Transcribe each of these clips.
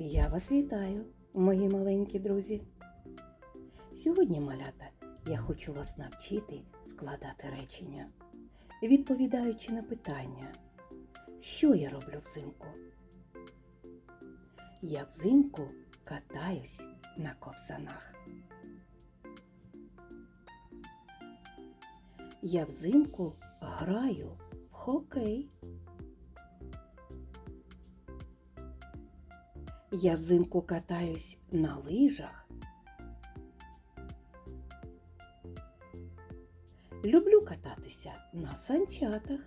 Я вас вітаю, мої маленькі друзі. Сьогодні, малята, я хочу вас навчити складати речення, відповідаючи на питання, що я роблю взимку? Я взимку катаюсь на ковзанах. Я взимку граю в хокей. Я взимку катаюсь на лижах. Люблю кататися на санчатах.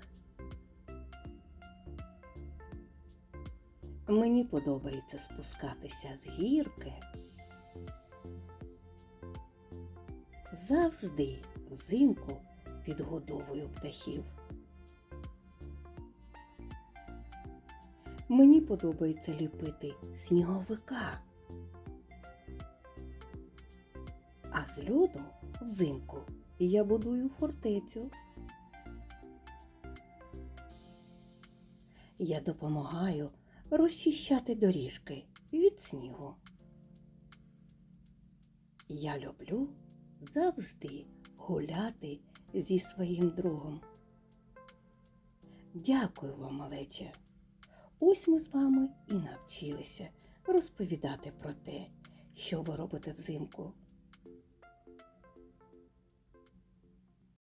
Мені подобається спускатися з гірки. Завжди взимку підгодовую птахів. Мені подобається ліпити сніговика. А з льоду взимку я будую фортецю. Я допомагаю розчищати доріжки від снігу. Я люблю завжди гуляти зі своїм другом. Дякую вам, малече! Ось ми з вами і навчилися розповідати про те, що ви робите взимку.